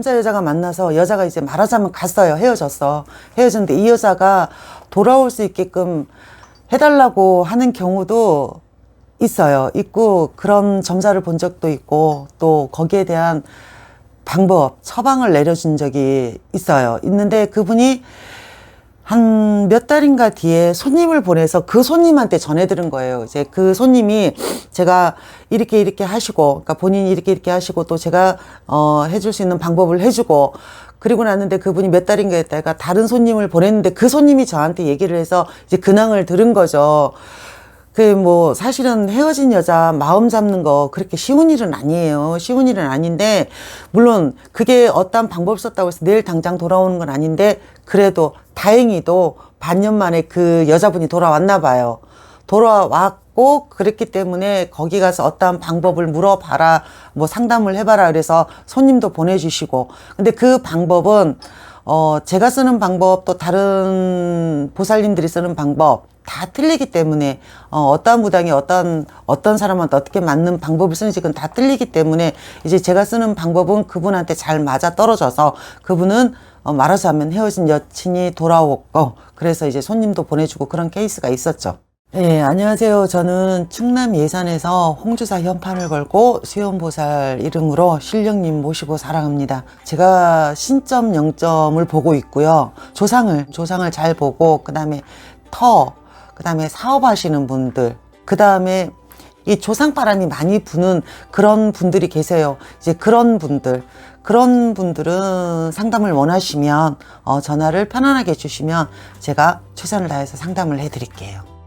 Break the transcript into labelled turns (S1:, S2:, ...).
S1: 남자 여자가 만나서 여자가 이제 말하자면 갔어요. 헤어졌어. 헤어졌는데 이 여자가 돌아올 수 있게끔 해달라고 하는 경우도 있어요. 있고 그런 점사를 본 적도 있고 또 거기에 대한 방법, 처방을 내려준 적이 있어요. 있는데 그분이 한 몇 달인가 뒤에 손님을 보내서 그 손님한테 전해들은 거예요. 이제 그 손님이 제가 이렇게 이렇게 하시고, 그러니까 본인이 이렇게 이렇게 하시고 또 제가 어 해줄 수 있는 방법을 해주고 그리고 났는데 그분이 몇 달인가 했다가 다른 손님을 보냈는데 그 손님이 저한테 얘기를 해서 이제 근황을 들은 거죠. 그 뭐 사실은 헤어진 여자 마음 잡는 거 그렇게 쉬운 일은 아니에요. 쉬운 일은 아닌데 물론 그게 어떤 방법 썼다고 해서 내일 당장 돌아오는 건 아닌데 그래도 다행히도 반년 만에 그 여자분이 돌아왔나 봐요. 돌아왔 고 그랬기 때문에 거기 가서 어떠한 방법을 물어봐라 뭐 상담을 해봐라 그래서 손님도 보내주시고 근데 그 방법은 어 제가 쓰는 방법 또 다른 보살님들이 쓰는 방법 다 틀리기 때문에 어 어떠한 무당이 어떤 어떤 사람한테 어떻게 맞는 방법을 쓰는지 그건 다 틀리기 때문에 이제 제가 쓰는 방법은 그분한테 잘 맞아 떨어져서 그분은 어 말하자면 헤어진 여친이 돌아오고 그래서 이제 손님도 보내주고 그런 케이스가 있었죠. 네, 안녕하세요. 저는 충남 예산에서 홍주사 현판을 걸고 수연보살 이름으로 신령님 모시고 살아갑니다. 제가 신점, 영점을 보고 있고요. 조상을, 조상을 잘 보고, 그 다음에 터, 그 다음에 사업하시는 분들, 그 다음에 이 조상바람이 많이 부는 그런 분들이 계세요. 이제 그런 분들, 그런 분들은 상담을 원하시면 어, 전화를 편안하게 주시면 제가 최선을 다해서 상담을 해드릴게요.